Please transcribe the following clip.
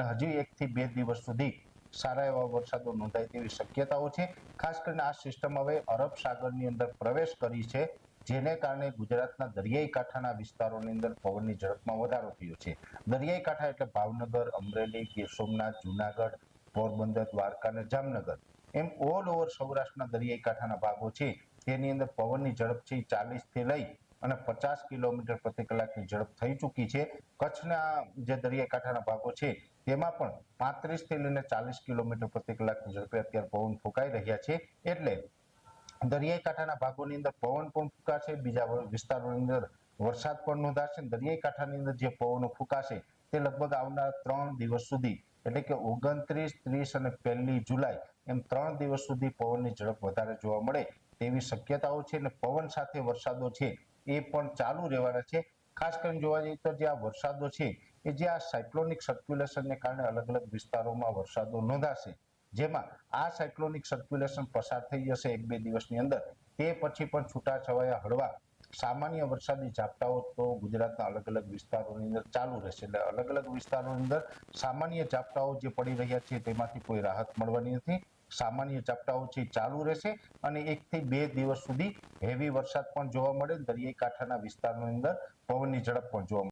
હજી એકથી બે દિવસ સુધી સારા એવા વરસાદો નોંધાય તેવી શક્યતાઓ છે. ખાસ કરીને આ સિસ્ટમ હવે અરબ સાગરની અંદર પ્રવેશ કરી છે, જેને કારણે ગુજરાતના દરિયાઈ કાંઠાના વિસ્તારોની અંદર પવનની ઝડપમાં વધારો થયો છે. દરિયાઈ કાંઠા એટલે ભાવનગર, અમરેલી, ગીર સોમનાથ, જુનાગઢ, પોરબંદર, દ્વારકા અને જામનગર. એમ ઓલ ઓવર સૌરાષ્ટ્રના દરિયાઈ કાંઠાના ભાગો છે. તેની અંદર પવનની ઝડપ છે ચાલીસથી લઈ અને પચાસ કિલોમીટર પ્રતિ કલાકની ઝડપ થઈ ચૂકી છે. કચ્છના જે દરિયાકાંઠાના ભાગો છે, તેમાં પણ પાંત્રીસથી લઈને ચાલીસ કિલોમીટર પ્રતિ કલાકની ઝડપે અત્યારે પવન ફૂંકાઈ રહ્યા છે. એટલે દરિયાઈ કાંઠાના ભાગોની અંદર પવન પણ ફૂંકાશે, બીજા વિસ્તારોની અંદર વરસાદ પણ નોંધાશે. દરિયાઈ કાંઠાની અંદર જે પવનો ફૂંકાશે, તે લગભગ આવનારા ત્રણ દિવસ સુધી, એટલે કે ઓગણત્રીસ, ત્રીસ અને પહેલી જુલાઈ, એમ ત્રણ દિવસ સુધી પવનની ઝડપ વધારે જોવા મળે તેવી શક્યતાઓ છે અને પવન સાથે વરસાદો છે. એ પણ ચાલુ રહેવાના છે. ખાસ કરીને જોવા જઈએ તો જે આ વરસાદો છે, એ જે આ સાયક્લોનિક સર્ક્યુલેશનને કારણે અલગ અલગ વિસ્તારોમાં વરસાદો નોંધાશે. જેમાં આ સાયક્લોનિક સર્ક્યુલેશન પસાર થઈ જશે એક બે દિવસની અંદર. તે પછી પણ છૂટાછવાયા હળવા સામાન્ય વરસાદી ઝાપટાઓ તો ગુજરાતના અલગ અલગ વિસ્તારોની અંદર ચાલુ રહેશે. એટલે અલગ અલગ વિસ્તારોની અંદર સામાન્ય ઝાપટાઓ જે પડી રહ્યા છે તેમાંથી કોઈ રાહત મળવાની નથી. સામાન્ય ઝાપટાઓ છે ચાલુ રહેશે અને એકથી બે દિવસ સુધી હેવી વરસાદ પણ જોવા મળે દરિયાઈ કાંઠાના વિસ્તારની અંદર પવનની ઝડપ પણ જોવા મળે.